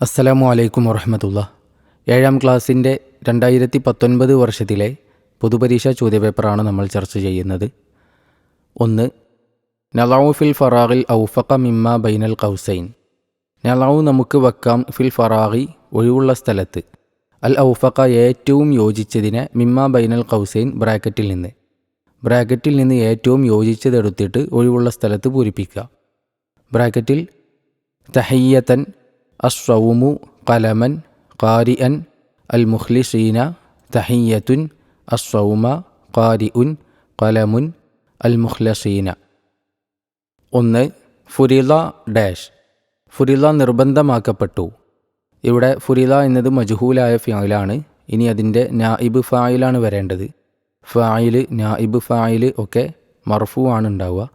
അസ്സലാമു അലൈക്കും വറഹമത്തുള്ള. ഏഴാം ക്ലാസ്സിന്റെ രണ്ടായിരത്തി പത്തൊൻപത് വർഷത്തിലെ പൊതുപരീക്ഷാ ചോദ്യപേപ്പറാണ് നമ്മൾ ചർച്ച ചെയ്യുന്നത്. ഒന്ന് നലാവു ഫിൽ ഫറാഖിൽ ഔഫക്ക മിമ്മ ബൈനൽ കൗസൈൻ നലാവു നമുക്ക് വെക്കാം ഫിൽ ഫറാഖി ഒഴിവുള്ള സ്ഥലത്ത്. അൽ ഔഫക്ക ഏറ്റവും യോജിച്ചതിനെ മിമ്മ ബൈനൽ കൗസൈൻ ബ്രാക്കറ്റിൽ നിന്ന്. ബ്രാക്കറ്റിൽ നിന്ന് ഏറ്റവും യോജിച്ചതെടുത്തിട്ട് ഒഴിവുള്ള സ്ഥലത്ത് പൂരിപ്പിക്കുക. ബ്രാക്കറ്റിൽ തഹയ്യത്തൻ അസ്സൗമു കലമൻ ഖാരിഅൻ അൽ മുഖ്ലിസീന തഹയ്യത്തുൻ അസ്സൗമ ഖാരിഉൻ കലമുൻ അൽ മുഖ്ലസീന ഒന്ന് ഫുരില ഡാഷ്. ഫുരില നിർബന്ധമാക്കപ്പെട്ടു. ഇവിടെ ഫുരില എന്നത് മജുഹൂലായ ഫായിലാണ് ഇനി അതിന്റെ നായിബ് ഫായിലാണ് വരേണ്ടത്. ഫായിൽ നായിബ് ഫായിൽ ഒക്കെ മർഫു ആണ് ഉണ്ടാവുക.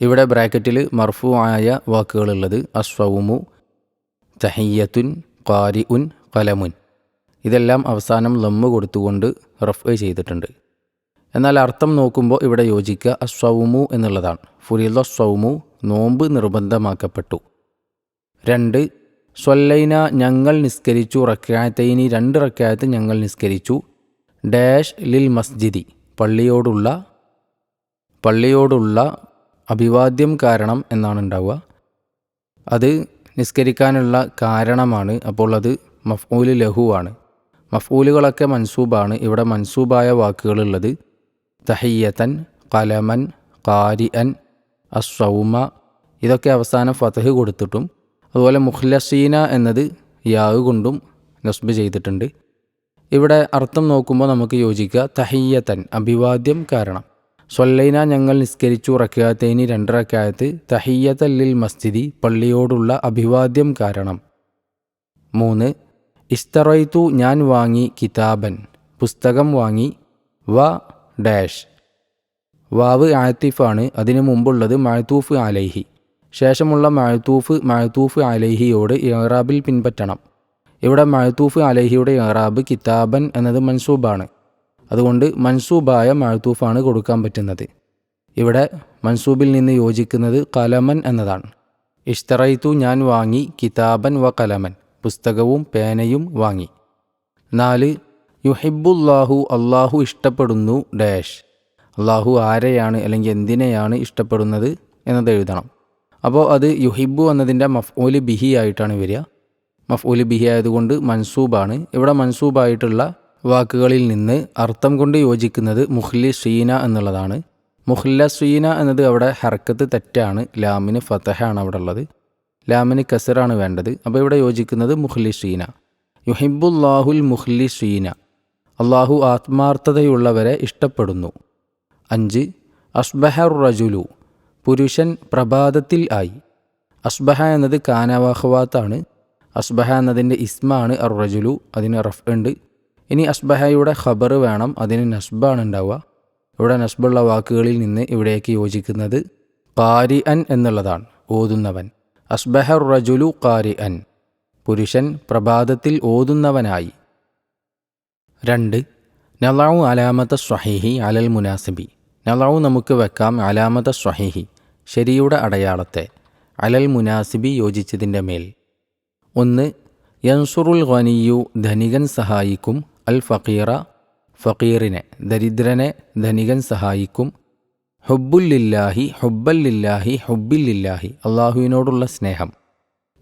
ഇവിടെ ബ്രാക്കറ്റിൽ മർഫു ആയ വാക്കുകളുള്ളത് അസ്വവുമു തഹയ്യത്തുൻ ഖാരി ഉൻ കലമുൻ ഇതെല്ലാം അവസാനം ലമ്മ് കൊടുത്തുകൊണ്ട് റഫ് ചെയ്തിട്ടുണ്ട്. എന്നാൽ അർത്ഥം നോക്കുമ്പോൾ ഇവിടെ യോജിക്കുക അസ്വവുമു എന്നുള്ളതാണ്. ഫുരിദ സ്വവുമു നോമ്പ് നിർബന്ധമാക്കപ്പെട്ടു. രണ്ട് സ്വല്ലൈന ഞങ്ങൾ നിസ്കരിച്ചു റക്കായത്തൈനി രണ്ട് റക്കായത്ത് ഞങ്ങൾ നിസ്കരിച്ചു. ഡാഷ് ലിൽ മസ്ജിദി പള്ളിയോടുള്ള പള്ളിയോടുള്ള അഭിവാദ്യം കാരണം എന്നാണ് ഉണ്ടാവുക. അത് നിസ്കരിക്കാനുള്ള കാരണമാണ് അപ്പോൾ അത് മഫ്ഊൽ ലഹുവാണ്. മഫ്ഊലുകളൊക്കെ മൻസൂബാണ്. ഇവിടെ മൻസൂബായ വാക്കുകളുള്ളത് തഹയ്യത്തൻ കലമൻ കാരിഅൻ അസ്സൗമ ഇതൊക്കെ അവസാനം ഫതഹ് കൊടുത്തിട്ടും അതുപോലെ മുഖ്ലസീന എന്നത് യാവ് കൊണ്ടും നസ്ബ് ചെയ്തിട്ടുണ്ട്. ഇവിടെ അർത്ഥം നോക്കുമ്പോൾ നമുക്ക് യോജിക്കുക തഹയ്യത്തൻ അഭിവാദ്യം കാരണം. സ്വല്ലൈന ഞങ്ങൾ നിസ്കരിച്ചു റക്കായത്തേനി രണ്ടറക്കായത്ത് റക്കായത്ത് തഹയ്യത്തല്ലിൽ മസ്ജിദി പള്ളിയോടുള്ള അഭിവാദ്യം കാരണം. മൂന്ന് ഇസ്തറൈത്തു ഞാൻ വാങ്ങി കിതാബൻ പുസ്തകം വാങ്ങി വ ഡാഷ്. വാവ് ആത്തിഫാണ് അതിനു മുമ്പുള്ളത് മഴത്തൂഫ് അലൈഹി ശേഷമുള്ള മഴത്തൂഫ് മഴത്തൂഫ് ആലൈഹിയോട് ഇറാബിൽ പിൻപറ്റണം. ഇവിടെ മഴത്തൂഫ് അലൈഹിയുടെ ഇറാബ് കിതാബൻ എന്നത് മൻസൂബാണ്. അതുകൊണ്ട് മൻസൂബായ മഴത്തൂഫാണ് കൊടുക്കാൻ പറ്റുന്നത്. ഇവിടെ മൻസൂബിൽ നിന്ന് യോജിക്കുന്നത് കലമൻ എന്നതാണ്. ഇഷ്തറൈത്തു ഞാൻ വാങ്ങി കിതാബൻ വ കലമൻ പുസ്തകവും പേനയും വാങ്ങി. നാല് യുഹിബുല്ലാഹു അള്ളാഹു ഇഷ്ടപ്പെടുന്നു ഡാഷ്. അള്ളാഹു ആരെയാണ് അല്ലെങ്കിൽ എന്തിനെയാണ് ഇഷ്ടപ്പെടുന്നത് എന്നത് എഴുതണം. അപ്പോൾ അത് യുഹിബു എന്നതിന്റെ മഫ്ഊൽ ബിഹി ആയിട്ടാണ് വരിക. മഫ്ഊൽ ബിഹി ആയതുകൊണ്ട് മൻസൂബാണ്. ഇവിടെ മൻസൂബായിട്ടുള്ള വാക്കുകളിൽ നിന്ന് അർത്ഥം കൊണ്ട് യോജിക്കുന്നത് മുഹ്ലി ഷീന എന്നുള്ളതാണ്. മുഹ്ല സീന എന്നത് അവിടെ ഹർക്കത്ത് തെറ്റാണ് ലാമിന് ഫതഹാണ് അവിടെ ഉള്ളത്. ലാമിന് കസറാണ് വേണ്ടത്. അപ്പോൾ ഇവിടെ യോജിക്കുന്നത് മുഹ്ലി ഷീന. യുഹിബുല്ലാഹുൽ മുഹ്ലി ഷീന. അള്ളാഹു ആത്മാർത്ഥതയുള്ളവരെ ഇഷ്ടപ്പെടുന്നു. അഞ്ച് അസ്ബഹർ റജുലു. പുരുഷൻ പ്രഭാതത്തിൽ ആയി. അസ്ബഹ എന്നത് കാനവാഹ്വാത്താണ് അസ്ബഹ എന്നതിന്റെ ഇസ്മാണ് അർ റജുലു അതിന് റഫ് ഉണ്ട് ഇനി അസ്ബഹയുടെ ഖബർ വേണം അതിന് നസ്ബാണ് ഉണ്ടാവുക ഇവിടെ നസ്ബുള്ള വാക്കുകളിൽ നിന്ന് ഇവിടേക്ക് യോജിക്കുന്നത് കാരി അൻ എന്നുള്ളതാണ് ഓതുന്നവൻ. അസ്ബഹർ റജുലു കാരി അൻ പുരുഷൻ പ്രഭാതത്തിൽ ഓതുന്നവനായി. രണ്ട് നലാവു അലാമത്ത സ്വഹീഹി അലൽ മുനാസിബി. നലാവു നമുക്ക് വെക്കാം അലാമത്ത സ്വഹീഹി ശരിയുടെ അടയാളത്തെ അലൽ മുനാസിബി യോജിച്ചതിന്റെ മേൽ. ഒന്ന് യൻസുറുൽ ഖനിയു ധനികൻ സഹായിക്കും അൽ ഫക്കീറ ഫക്കീറിനെ ദരിദ്രനെ ധനികൻ സഹായിക്കും. ഹുബുല്ലില്ലാഹി ഹുബല്ലില്ലാഹി ഹുബില്ലില്ലാഹി അള്ളാഹുവിനോടുള്ള സ്നേഹം.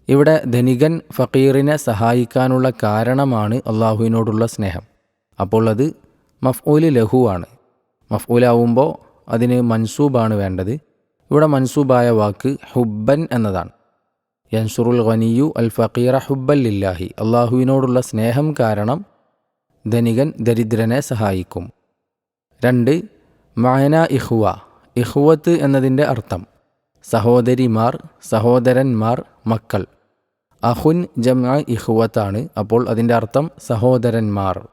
ഇവിടെ ധനികൻ ഫക്കീറിനെ സഹായിക്കാനുള്ള കാരണമാണ് അള്ളാഹുവിനോടുള്ള സ്നേഹം. അപ്പോൾ അത് മഫ്ഊൽ ലഹുവാണ് മഫ്ഊലാവുമ്പോൾ അതിന് മൻസൂബാണ് വേണ്ടത്. ഇവിടെ മൻസൂബായ വാക്ക് ഹുബ്ബൻ എന്നതാണ്. യൻസുറുൽ ഖനിയു അൽ ഫക്കീറ ഹുബല്ലില്ലാഹി അള്ളാഹുവിനോടുള്ള സ്നേഹം കാരണം ധനികൻ ദരിദ്രനെ സഹായിക്കും. രണ്ട് മായന ഇഹ്വ ഇഹ്വത്ത് എന്നതിന്റെ അർത്ഥം സഹോദരിമാർ സഹോദരന്മാർ മക്കൾ. അഹുൻ ജമ ഇഹ്വത്താണ് അപ്പോൾ അതിന്റെ അർത്ഥം സഹോദരന്മാർ.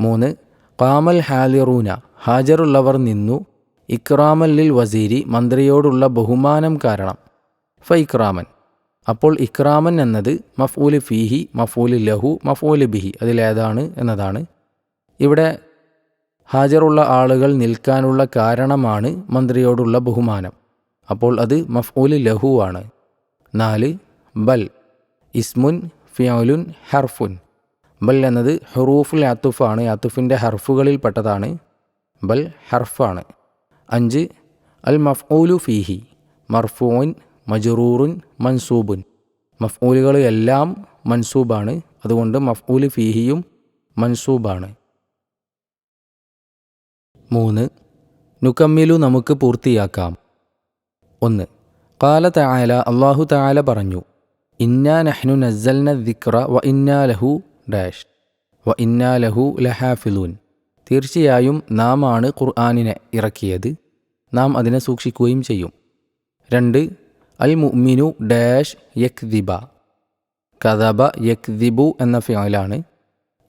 മൂന്ന് കാമൽ ഹാലിറൂന ഹാജറുള്ളവർ നിന്നു ഇക്രാമല്ലിൽ വസീരി മന്ത്രിയോടുള്ള ബഹുമാനം കാരണം ഫൈക്രാമൻ അപ്പോൾ ഇക്രാമൻ എന്നത് മഫൂൽ ഫീഹി മഫൂൽ ലഹു മഫൂൽ ബിഹി അതിലേതാണ് എന്നതാണ്. ഇവിടെ ഹാജറുള്ള ആളുകൾ നിൽക്കാനുള്ള കാരണമാണ് മന്ത്രിയോടുള്ള ബഹുമാനം. അപ്പോൾ അത് മഫ്ഊൽ ലഹു ആണ്. നാല് ബൽ ഇസ്മുൻ ഫിയോലുൻ ഹർഫുൻ. ബൽ എന്നത് ഹുറൂഫുൽ യാത്തുഫാണ് യാത്തുഫിന്റെ ഹർഫുകളിൽ പെട്ടതാണ്. ബൽ ഹർഫാണ് അഞ്ച് അൽ മഫ്ഊലു ഫീഹി മർഫൂൻ മജറൂറുൻ മൻസൂബുൻ. മഫ്ഊലുകൾ എല്ലാം മൻസൂബാണ്. അതുകൊണ്ട് മഫ്ഊൽ ഫീഹിയും മൻസൂബാണ്. മൂന്ന് നുക്കമ്മിലു നമുക്ക് പൂർത്തിയാക്കാം. ഒന്ന് കാല തായാല അള്ളാഹു തായാല പറഞ്ഞു ഇന്നാ നഹ്നു നസ്സൽന ദിക്ര വ ഇന്നാ ലഹു ഡാഷ് വ ഇന്നാ ലഹു ലഹാഫിലൂൻ. തീർച്ചയായും നാം ആണ് ഖുർആാനിനെ ഇറക്കിയത്. നാം അതിനെ സൂക്ഷിക്കുകയും ചെയ്യും. രണ്ട് അൽ മുഅ്മിനു ഡാഷ് യക്ദിബ. കദബ യക്ദിബു എന്ന ഫിയോലാണ്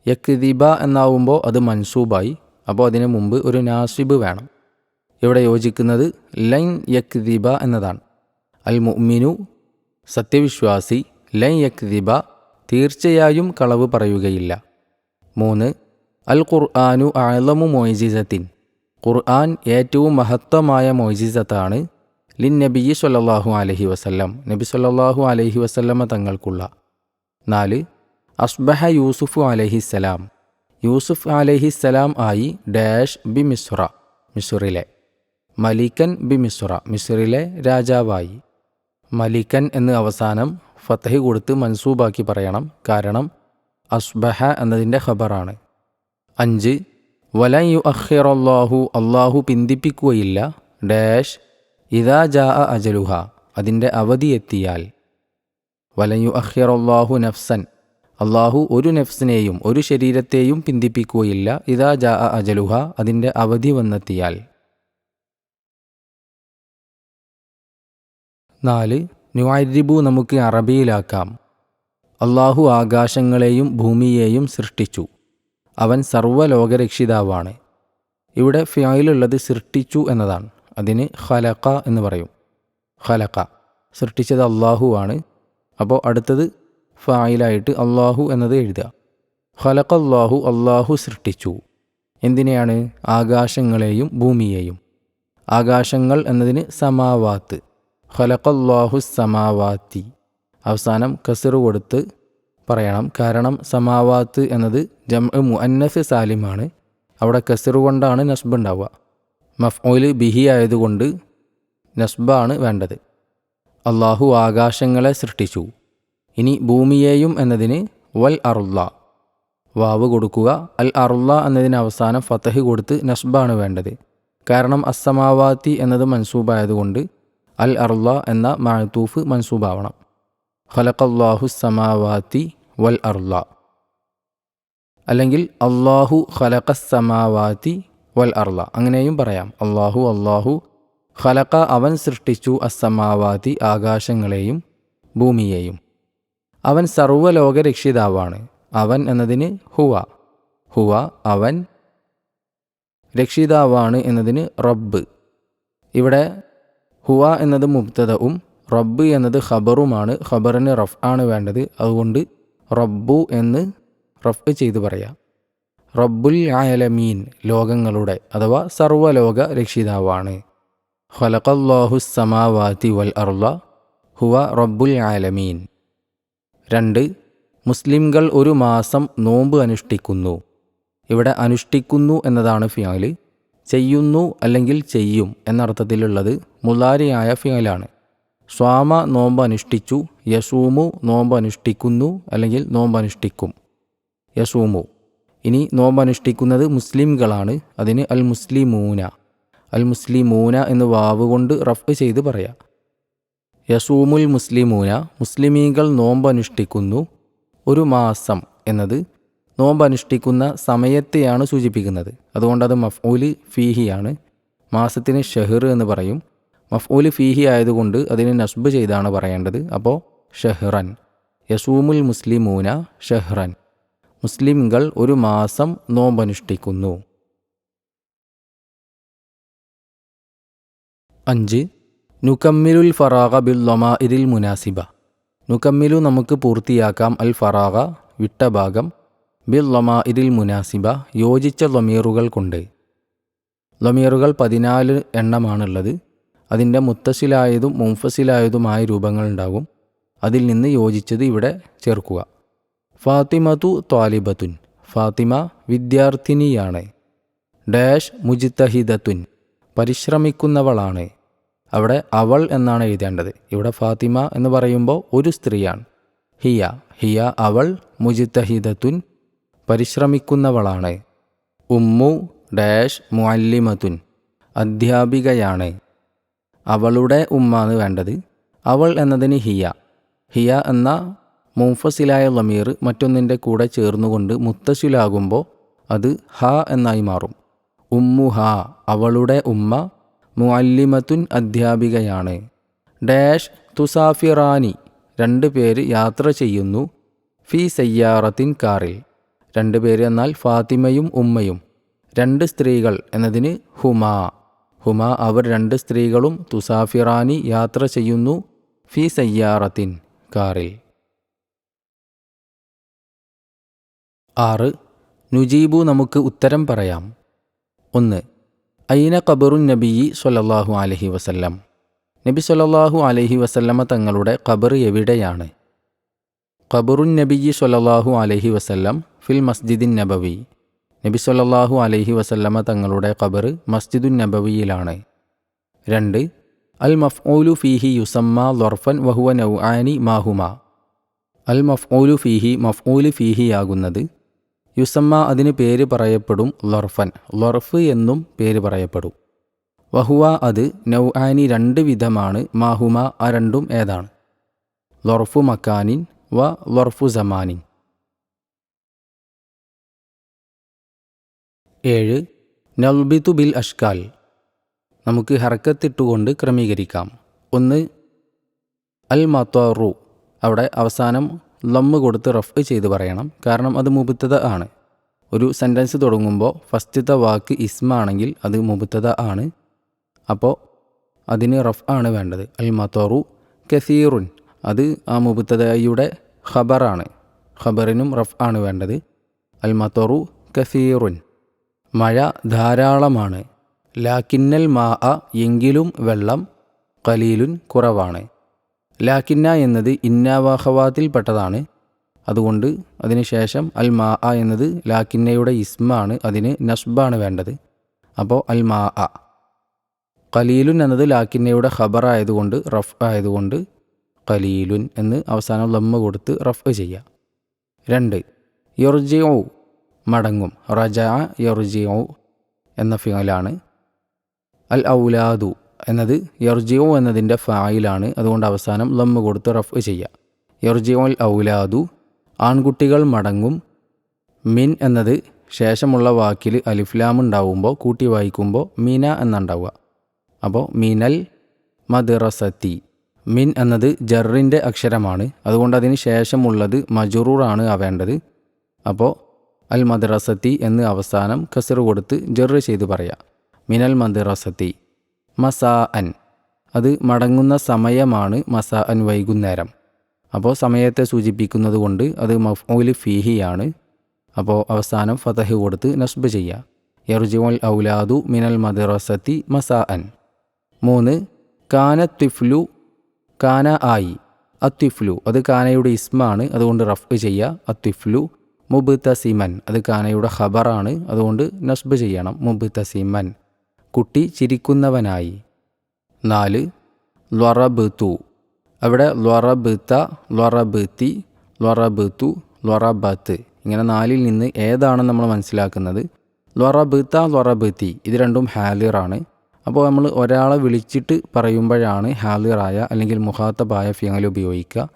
യക്ദിബ എന്നാവുമ്പോൾ അത് മൻസൂബായി. അപ്പോൾ അതിന് മുമ്പ് ഒരു നാസിബ് വേണം. ഇവിടെ യോജിക്കുന്നത് ലൈൻ യക്ദിബ എന്നതാണ്. അൽ മുഅ്മിനു സത്യവിശ്വാസി ലൈൻ യക്ദിബ തീർച്ചയായും കളവ് പറയുകയില്ല. മൂന്ന് അൽ ഖുർആാനു ആലമു മൊയ്ജിസത്തിൻ ഖുർആൻ ഏറ്റവും മഹത്വമായ മൊയ്ജിസത്താണ് ലിൻ നബി സൊല്ലാഹു അലഹി വസല്ലം. നബി സൊല്ലാഹു അലഹി വസല്ലമ തങ്ങൾക്കുള്ള. നാല് അസ്ബഹ യൂസുഫു അലഹിസ്സലാം യൂസുഫ് അലഹിസ്സലാം ആയി ഡാഷ് ബി മിസ്ര മിസ്റിലെ. മലിക്കൻ ബി മിസ്ര മിസ്റിലെ രാജാവായി. മലിക്കൻ എന്ന് അവസാനം ഫത്തഹ് കൊടുത്ത് മൻസൂബാക്കി പറയണം. കാരണം അസ്ബഹ എന്നതിന്റെ ഖബറാണ്. അഞ്ച് വലയു അഖിറല്ലാഹു അള്ളാഹു പിന്തിപ്പിക്കുകയില്ല. ഡാഷ് ഇതാ ജാ അജലുഹ അതിന്റെ അവധി എത്തിയാൽ. വലയു അഹ്യറല്ലാഹു നഫ്സൻ അള്ളാഹു ഒരു നഫ്സിനെയും ഒരു ശരീരത്തെയും പിന്തിപ്പിക്കുകയില്ല. ഇതാ ജാ അജലുഹ അതിന്റെ അവധി വന്നെത്തിയാൽ. നാല് ന്യൂബു നമുക്ക് അറബിയിലാക്കാം. അള്ളാഹു ആകാശങ്ങളെയും ഭൂമിയെയും സൃഷ്ടിച്ചു. അവൻ സർവലോകരക്ഷിതാവാണ്. ഇവിടെ ഫിയായിലുള്ളത് സൃഷ്ടിച്ചു എന്നതാണ്. അതിന് ഖലക്ക എന്ന് പറയും. ഖലക്ക സൃഷ്ടിച്ചത് അള്ളാഹു ആണ്. അപ്പോൾ അടുത്തത് ഫായിലായിട്ട് അള്ളാഹു എന്നത് എഴുതുക. ഖലഖല്ലാഹു അള്ളാഹു അള്ളാഹു സൃഷ്ടിച്ചു. എന്തിനെയാണ്? ആകാശങ്ങളെയും ഭൂമിയെയും. ആകാശങ്ങൾ എന്നതിന് സമാവാത്ത്. ഖലഖല്ലാഹു സമാവാത്തി. അവസാനം കസറു കൊടുത്ത് പറയണം. കാരണം സമാവാത്ത് എന്നത് ജം മുഅന്നസ് സാലിമാണ്. അവിടെ കസറ് കൊണ്ടാണ് നസ്ബ് ഉണ്ടാവുക. മഫ്ഊൽ ബിഹി ആയതുകൊണ്ട് നസ്ബാണ് വേണ്ടത്. അള്ളാഹു ആകാശങ്ങളെ സൃഷ്ടിച്ചു. ഇനി ഭൂമിയെയും എന്നതിന് വൽ അറുള്ള വാവ് കൊടുക്കുക. അൽ അറുള്ള എന്നതിന് അവസാനം ഫത്തഹ് കൊടുത്ത് നസ്ബാണ് വേണ്ടത്. കാരണം അസമാവാത്തി എന്നത് മൻസൂബായതുകൊണ്ട് അൽ അറുള്ള എന്ന മഴത്തൂഫ് മൻസൂബാവണം. ഖലഖല്ലാഹു സമാവാത്തി വൽ അറുള്ള അല്ലെങ്കിൽ അള്ളാഹു ഖലഖസമാവാത്തി വൽ അർള. അങ്ങനെയും പറയാം. അള്ളാഹു അള്ളാഹു ഖലക്ക അവൻ സൃഷ്ടിച്ചു അസമാവാതി ആകാശങ്ങളെയും ഭൂമിയെയും. അവൻ സർവലോക രക്ഷിതാവാണ് അവൻ എന്നതിന് ഹുവ. ഹുവ അവൻ രക്ഷിതാവാണ് എന്നതിന് റബ്ബ്. ഇവിടെ ഹുവ എന്നത് മുബ്തദവും റബ്ബ് എന്നത് ഖബറുമാണ്. ഖബറിന് റഫ് ആണ് വേണ്ടത്. അതുകൊണ്ട് റബ്ബു എന്ന് റഫ് ചെയ്തു പറയാം. റബ്ബുൽ ആലമീൻ ലോകങ്ങളുടെ അഥവാ സർവലോക രക്ഷിതാവാണ്. ഹലഖല്ലാഹു സമാവാതി വൽ അർള ഹുവ റബ്ബുൽ ആലമീൻ. രണ്ട് മുസ്ലിംകൾ ഒരു മാസം നോമ്പ് അനുഷ്ഠിക്കുന്നു. ഇവിടെ അനുഷ്ഠിക്കുന്നു എന്നതാണ് ഫിയാൽ ചെയ്യുന്നു അല്ലെങ്കിൽ ചെയ്യും എന്നർത്ഥത്തിലുള്ളത് മുലാരിയായ ഫിയാലാണ് സ്വാമ നോമ്പ് അനുഷ്ഠിച്ചു യസൂമു നോമ്പ് അനുഷ്ഠിക്കുന്നു അല്ലെങ്കിൽ നോമ്പ് അനുഷ്ഠിക്കും. യസൂമു. ഇനി നോമ്പ് അനുഷ്ഠിക്കുന്നത് മുസ്ലിംകളാണ്. അതിന് അൽ മുസ്ലിമൂന അൽ മുസ്ലിമൂന എന്ന് വാവ് കൊണ്ട് റഫ് ചെയ്ത് പറയാം. യസൂമുൽ മുസ്ലിമൂന മുസ്ലിമീങ്ങൾ നോമ്പ് അനുഷ്ഠിക്കുന്നു ഒരു മാസം എന്നത് നോമ്പ് അനുഷ്ഠിക്കുന്ന സമയത്തെയാണ് സൂചിപ്പിക്കുന്നത്. അതുകൊണ്ടത് മഫ്ഊൽ ഫീഹിയാണ്. മാസത്തിന് ഷെഹർ എന്ന് പറയും. മഫ്ഊൽ ഫീഹി ആയതുകൊണ്ട് അതിന് നസ്ബ് ചെയ്താണ് പറയേണ്ടത്. അപ്പോൾ ഷെഹ്റൻ. യസൂമുൽ മുസ്ലിമൂന ഷെഹ്റൻ. മുസ്ലിംകൾ ഒരു മാസം നോമ്പനുഷ്ഠിക്കുന്നു. അഞ്ച്. നുക്കമ്മിലുൽ ഫറാഗ ബിൽ ലൊമാഇരിൽ മുനാസിബ. നുക്കമ്മിലു നമുക്ക് പൂർത്തിയാക്കാം അൽ ഫറാഗ വിട്ട ഭാഗം. ബിൽ ലൊമാഇരിൽ മുനാസിബ യോജിച്ച ലൊമീറുകൾ കൊണ്ട്. ലൊമീറുകൾ പതിനാല് എണ്ണമാണുള്ളത്. അതിന്റെ മുത്തസിലായതും മുംഫസിലായതുമായ രൂപങ്ങളുണ്ടാകും. അതിൽ നിന്ന് യോജിച്ചത് ഇവിടെ ചേർക്കുക. ഫാത്തിമതു ത്വാലിബത്തുൻ. ഫാത്തിമ വിദ്യാർത്ഥിനിയാണ്. ഡാഷ് മുജിത്തഹിദത്തുൻ. പരിശ്രമിക്കുന്നവളാണ്. അവിടെ അവൾ എന്നാണ് എഴുതേണ്ടത്. ഇവിടെ ഫാത്തിമ എന്ന് പറയുമ്പോൾ ഒരു സ്ത്രീയാണ്. ഹിയ. ഹിയ അവൾ മുജിത്തഹിദത്തുൻ പരിശ്രമിക്കുന്നവളാണ്. Umm dash മുഅല്ലിമത്തുൻ. അധ്യാപികയാണ്. അവളുടെ ഉമ്മ എന്ന് വേണ്ടത്. അവൾ എന്നതിന് ഹിയ. ഹിയ എന്ന മുംഫസിലായ ലമീർ മറ്റൊന്നിന്റെ കൂടെ ചേർന്നുകൊണ്ട് മുത്തശ്ശിലാകുമ്പോൾ അത് ഹ എന്നായി മാറും. ഉമ്മു ഹ അവളുടെ ഉമ്മ മുഅല്ലിമത്തുൻ അധ്യാപികയാണ്. ഡാഷ് തുസാഫിറാനി രണ്ട് പേര് യാത്ര ചെയ്യുന്നു ഫി സയ്യാറത്തിൻ കാറിൽ. രണ്ട് പേര് എന്നാൽ ഫാത്തിമയും ഉമ്മയും. രണ്ട് സ്ത്രീകൾ എന്നതിന് ഹുമാ. ഹുമ അവർ രണ്ട് സ്ത്രീകളും തുസാഫിറാനി യാത്ര ചെയ്യുന്നു ഫി സയ്യാറത്തിൻ കാറിൽ. ആറ് നുജീബു നമുക്ക് ഉത്തരം പറയാം. ഒന്ന് ഐന ഖബറുൻ നബിയി സൊല്ലാഹു അലഹി വസല്ലം. നബി സൊല്ലാഹു അലഹി വസല്ലമ തങ്ങളുടെ ഖബർ എവിടെയാണ്? ഖബറുൻ നബിയി സൊല്ലാഹു അലഹി വസല്ലം ഫിൽ മസ്ജിദിൻ നബവി. നബി സൊല്ലാഹു അലഹി വസല്ലമ തങ്ങളുടെ ഖബർ മസ്ജിദുൻ നബവിയിലാണ്. രണ്ട് അൽ മഫ്ഊലു ഫീഹി യുസമ്മ ലൊർഫൻ വഹുവ നൗആനി മാഹുമ. അൽ മഫ്ഊലു ഫീഹി മഫ്ഊലു ഫീഹിയാകുന്നത് യുസമ്മ അതിന് പേര് പറയപ്പെടും ലൊർഫൻ. ലൊർഫ് എന്നും പേര് പറയപ്പെടും. വഹുവ അത് നൗആനി രണ്ട് വിധമാണ് മാഹുമ ആ രണ്ടും ഏതാണ്. ലൊർഫു മക്കാനിൻ വ ലൊർഫു സമാനിൻ. ഏഴ് നൽബിതു ബിൽ അഷ്കാൽ. നമുക്ക് ഹർക്കത്തിട്ടുകൊണ്ട് ക്രമീകരിക്കാം. ഒന്ന് അൽ മത്തോറു അവിടെ അവസാനം ലമ്മ് കൊടുത്ത് റഫ് ചെയ്ത് പറയണം. കാരണം അത് മുബുത്തത ആണ്. ഒരു സെന്റൻസ് തുടങ്ങുമ്പോൾ ഫസ്റ്റത്തെ വാക്ക് ഇസ്മ ആണെങ്കിൽ അത് മുബുത്തത ആണ്. അപ്പോൾ അതിന് റഫ് ആണ് വേണ്ടത്. അൽ മത്തോറു കസീറുൻ. അത് ആ മുബുത്തതയുടെ ഖബറാണ് ഖബറിനും റഫ് ആണ് വേണ്ടത്. അൽ മത്തോറു കസീറുൻ. മഴ ധാരാളമാണ്. ലാക്കിന്നൽ മാ എങ്കിലും വെള്ളം കലീലുൻ കുറവാണ്. ലാക്കിന്ന എന്നത് ഇന്നാവാഹവാത്തിൽപ്പെട്ടതാണ് അതുകൊണ്ട് അതിനുശേഷം അൽ മാ അ എന്നത് ലാക്കിന്നയുടെ ഇസ്മാണ് അതിന് നഷ്ബാണ് വേണ്ടത്. അപ്പോൾ അൽ മാ അ. കലീലുൻ എന്നത് ലാക്കിന്നയുടെ ഖബർ ആയതുകൊണ്ട് റഫ് ആയതുകൊണ്ട് കലീലുൻ എന്ന് അവസാനം ലമ്മ കൊടുത്ത് റഫ് ചെയ്യുക രണ്ട് യൊർജിയോ മടങ്ങും. റജ യർജിയോ എന്ന ഫിയലാണ് അൽ ഔലാദു എന്നത് യർജിയോ എന്നതിന്റെ ഫായിലാണ്. അതുകൊണ്ട് അവസാനം ലമ്മ് കൊടുത്ത് റഫ് ചെയ്യുക യർജിയോൽ ഔലാദു ആൺകുട്ടികൾ മടങ്ങും. മിൻ എന്നത് ശേഷമുള്ള വാക്കിൽ അലിഫ്ലാം ഉണ്ടാവുമ്പോൾ കൂട്ടി വായിക്കുമ്പോൾ മീന എന്നുണ്ടാവുക. അപ്പോൾ മിനൽ മദ്റസത്തി. മിൻ എന്നത് ജറിന്റെ അക്ഷരമാണ്. അതുകൊണ്ട് അതിന് ശേഷമുള്ളത് മജുറൂറാണ് ആവേണ്ടത്. അപ്പോൾ അൽ മദ്റസത്തി എന്ന് അവസാനം കസിറ് കൊടുത്ത് ജെറ് ചെയ്ത് പറയാം. മിനൽ മദ്റസത്തി. മസാ അൻ അത് മടങ്ങുന്ന സമയമാണ് മസാ അൻ വൈകുന്നേരം. അപ്പോൾ സമയത്തെ സൂചിപ്പിക്കുന്നത് കൊണ്ട് അത് മഫ്ഊലി ഫീഹിയാണ്. അപ്പോൾ അവസാനം ഫതഹ് കൊടുത്ത് നസ്ബ് ചെയ്യുക യർജുവൽ ഔലാദു മിനൽ മദ്റസത്തി മസാ അൻ മൂന്ന് കാന ത്വിഫ്ലു കാന ആയി. അത്വിഫ്ലു അത് കാനയുടെ ഇസ്മാണ് അതുകൊണ്ട് റഫ് ചെയ്യുക അത്വിഫ്ലു മുബ് തസിമൻ അത് കാനയുടെ ഖബറാണ് അതുകൊണ്ട് നസ്ബ് ചെയ്യണം മുബ് തസിമൻ കുട്ടി ചിരിക്കുന്നവനായി. നാല് ലൊറബിത്തു അവിടെ ലൊറബിത്ത ലൊറബിത്തി ലൊറബിത്തു ലൊറബത്ത് ഇങ്ങനെ നാലിൽ നിന്ന് ഏതാണ് നമ്മൾ മനസ്സിലാക്കുന്നത്? ലൊറബിത്ത ലൊറബിത്തി ഇത് രണ്ടും ഹാലിറാണ് അപ്പോൾ നമ്മൾ ഒരാളെ വിളിച്ചിട്ട് പറയുമ്പോഴാണ് ഹാലിറായ അല്ലെങ്കിൽ മുഹാത്തബായ ഫിയങ്ങൾ ഉപയോഗിക്കുക.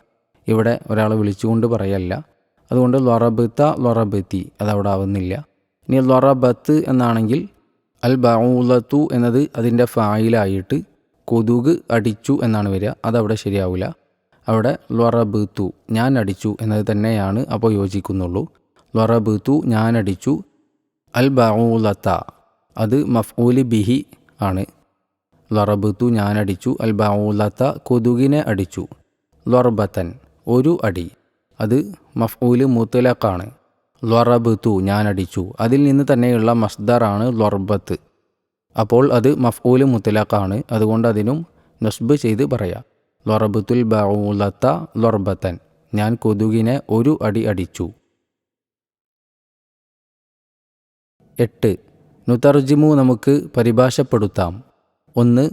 ഇവിടെ ഒരാളെ വിളിച്ചുകൊണ്ട് പറയല്ല. അതുകൊണ്ട് ലൊറബത്ത ലൊറബത്തി അതവിടെ ആവുന്നില്ല. ഇനി ലൊറബത്ത് എന്നാണെങ്കിൽ അൽ ബൗലത്തു എന്നത് അതിന്റെ ഫായിലായിട്ട് കൊതുക് അടിച്ചു എന്നാണ് വരിക. അതവിടെ ശരിയാവില്ല അവിടെ ലൊറബുത്തു ഞാൻ അടിച്ചു എന്നത് തന്നെയാണ് അപ്പോൾ യോജിക്കുന്നുള്ളൂ. ലൊറബുത്തു ഞാൻ അടിച്ചു. അൽ ബൗലത്ത അത് മഫ്ഊലി ബിഹി ആണ്. ലൊറബുത്തു ഞാൻ അടിച്ചു. അൽ ബൗലത്ത കൊതുകിനെ അടിച്ചു. ലൊർബത്തൻ ഒരു അടി അത് മഫ്ഊൽ മുത്തലക്കാണ് ലൊറബത്തു ഞാൻ അടിച്ചു അതിൽ നിന്ന് തന്നെയുള്ള മസ്ദറാണ് ലൊർബത്ത് അപ്പോൾ അത് മഫ്ഊൽ മുത്തലക്കാണ് അതുകൊണ്ട് അതിനും നസ്ബ് ചെയ്ത് പറയാം. ലൊറബത്തുൽ ബഊലത്ത ലൊർബത്തൻ ഞാൻ കൊതുകിനെ ഒരു അടി അടിച്ചു. എട്ട്. നുതർജിമു നമുക്ക് പരിഭാഷപ്പെടുത്താം. ഒന്ന്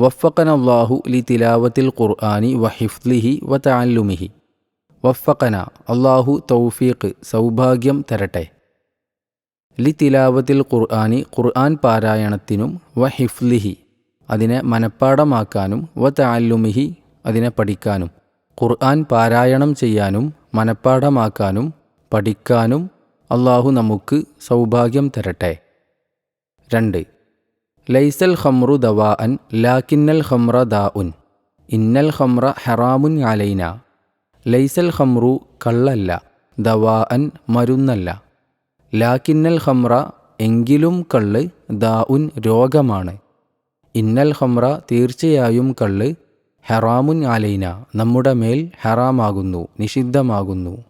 വഫക്കൻ അള്ളാഹു ലി തിലാവത്തിൽ ഖുർആാനി വഹിഫ്ലിഹി വ താല്ലുമിഹി വഫക്കന അള്ളാഹു തൗഫീഖ്. സൗഭാഗ്യം തരട്ടെ. ലി തിലാവത്തിൽ ഖുർആാനി ഖുർആൻ പാരായണത്തിനും വ ഹിഫ്ലിഹി അതിനെ മനഃപ്പാടമാക്കാനും വ താലുമിഹി അതിനെ പഠിക്കാനും. ഖുർആൻ പാരായണം ചെയ്യാനും മനഃപ്പാടമാക്കാനും പഠിക്കാനും അള്ളാഹു നമുക്ക് സൗഭാഗ്യം തരട്ടെ. രണ്ട്. ലൈസൽ ഖംറു ദവാ അൻ ലാക്കിന്നൽ ഖംറ ദാ ഉൻ ഇന്നൽ ഖംറ ഹറാമുൻ അലൈന. ലൈസൽ ഹംറു കള്ളല്ല ദവാ അൻ മരുന്നല്ല. ലാക്കിന്നൽ ഹംറ എങ്കിലും കള്ള് ദാ ഉൻ രോഗമാണ്. ഇന്നൽ ഹംറ തീർച്ചയായും കള്ള് ഹെറാമുൻ ആലൈന നമ്മുടെ മേൽ ഹെറാമാകുന്നു നിഷിദ്ധമാകുന്നു.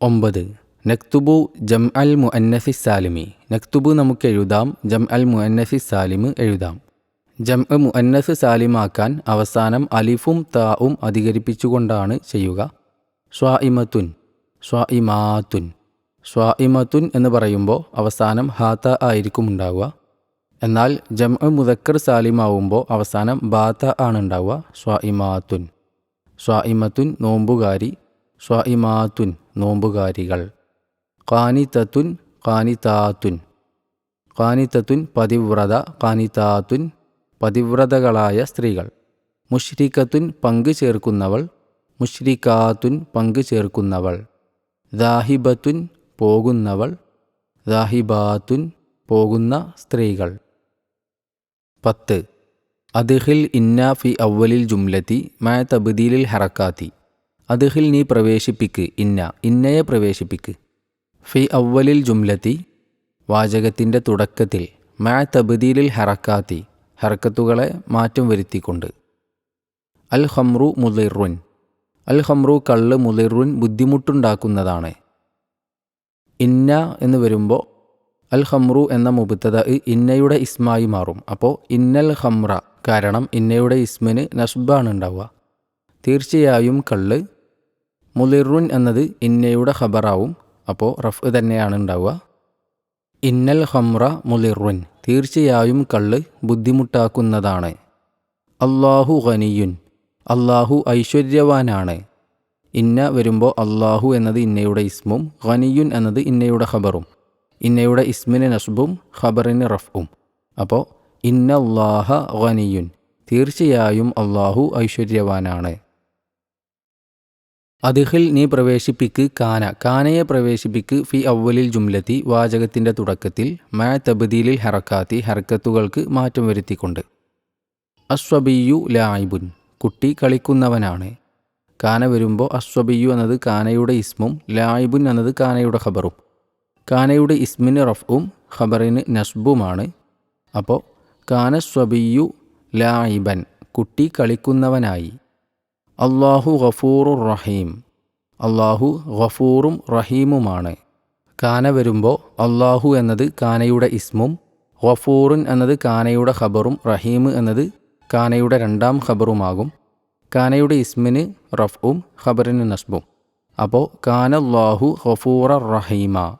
ഒമ്പത്. നക്തുബു ജം അൽ മുഅന്നസി സാലിമി. നക്തുബു നമുക്ക് എഴുതാം ജം അൽ മുഅന്നസി സാലിമ് എഴുതാം. ജം മുഅന്നസ് സാലിമാക്കാൻ അവസാനം അലിഫും താവും അധികരിപ്പിച്ചുകൊണ്ടാണ് ചെയ്യുക. സ്വാഇമത്തുൻ സ്വാഇമാത്തുൻ സ്വാഇമത്തുൻ എന്ന് പറയുമ്പോൾ അവസാനം ഹാത്ത ആയിരിക്കും ഉണ്ടാവുക. എന്നാൽ ജം മുദക്കർ സാലിമാവുമ്പോൾ അവസാനം ബാത്ത ആണ് ഉണ്ടാവുക. സ്വാഇമാത്തുൻ സ്വാഇമത്തുൻ നോമ്പുകാരി സ്വാഇമാത്തുൻ നോമ്പുകാരികൾ. ഖാനിത്തത്തുൻ ഖാനിതാത്തുൻ ഖാനിത്തത്തുൻ പതിവ്രത ഖാനിതാത്തുൻ പതിവ്രതകളായ സ്ത്രീകൾ. മുഷ്രിക്കത്തുൻ പങ്കു ചേർക്കുന്നവൾ മുഷ്രിക്കാത്തുൻ പങ്കു ചേർക്കുന്നവൾ. ദാഹിബത്തുൻ പോകുന്നവൾ ദാഹിബാത്തുൻ പോകുന്ന സ്ത്രീകൾ. പത്ത്. അദ്ഹിൽ ഇന്ന ഫി അവലിൽ ജുംലത്തി മാ തബ്ദീലിൽ ഹറക്കാത്തി. അദ്ഹിൽ നീ പ്രവേശിപ്പിക്ക് ഇന്ന ഇന്നയെ പ്രവേശിപ്പിക്ക്. ഫി അവലിൽ ജുംലത്തി വാചകത്തിന്റെ തുടക്കത്തിൽ മാ തബ്ദീലിൽ ഹറക്കാത്തി ഹറക്കത്തുകളെ മാറ്റം വരുത്തിക്കൊണ്ട്. അൽ ഹംറു മുലിറുൻ അൽ ഹംറു കള്ള് മുലിറുൻ ബുദ്ധിമുട്ടുണ്ടാക്കുന്നതാണ്. ഇന്ന എന്ന് വരുമ്പോൾ അൽ ഹംറു എന്ന മുബത്തത ഇന്നയുടെ ഇസ്മായി മാറും. അപ്പോൾ ഇന്നൽ ഹംറ കാരണം ഇന്നയുടെ ഇസ്മിന് നസ്ബാണ് ഉണ്ടാവുക. തീർച്ചയായും കള്ള് മുലിറുൻ എന്നത് ഇന്നയുടെ ഖബറാവും. അപ്പോൾ റഫ് തന്നെയാണ് ഉണ്ടാവുക. ഇന്നൽ ഹംറ മുലിറുൻ തീർച്ചയായും കള്ള് ബുദ്ധിമുട്ടാക്കുന്നതാണ്. അള്ളാഹു ഖനിയുൻ. അള്ളാഹു ഐശ്വര്യവാനാണ്. ഇന്ന വരുമ്പോൾ അള്ളാഹു എന്നത് ഇന്നയുടെ ഇസ്മും ഖനിയുൻ എന്നത് ഇന്നയുടെ ഖബറും. ഇന്നയുടെ ഇസ്മിന് നസ്ബും ഖബറിന് റഫും അപ്പോൾ ഇന്ന അള്ളാഹ ഖനിയുൻ. തീർച്ചയായും അള്ളാഹു ഐശ്വര്യവാനാണ്. അദ്ഹിൽ നീ പ്രവേശിപ്പിക്ക് കാന. കാനയെ പ്രവേശിപ്പിക്ക് ഫി അവലിൽ ജുംലത്തി വാചകത്തിന്റെ തുടക്കത്തിൽ മാ തബദീലിൽ ഹറക്കാത്തി ഹർക്കത്തുകൾക്ക് മാറ്റം വരുത്തിക്കൊണ്ട്. അസ്വബിയു ലായിബുൻ കുട്ടി കളിക്കുന്നവനാണ്. കാന വരുമ്പോൾ അസ്വബിയു എന്നത് കാനയുടെ ഇസ്മും ലായിബുൻ എന്നത് കാനയുടെ ഖബറും. കാനയുടെ ഇസ്മിന് റഫും ഖബറിന് നസ്ബുമാണ്. അപ്പോൾ കാന സ്വബിയു ലായിബൻ കുട്ടി കളിക്കുന്നവനായി. അള്ളാഹു ഗഫൂറുർ റഹീം. അള്ളാഹു ഗഫൂറും റഹീമുമാണ്. കാന വരുമ്പോൾ അള്ളാഹു എന്നത് കാനയുടെ ഇസ്മും ഗഫൂറുൻ എന്നത് കാനയുടെ ഖബറും റഹീം എന്നത് കാനയുടെ രണ്ടാം ഖബറുമാകും. കാനയുടെ ഇസ്മിന് റഫ്ഉം ഖബറിന് നസ്ബും. അപ്പോൾ കാനല്ലാഹു ഖഫൂറ റഹീമ.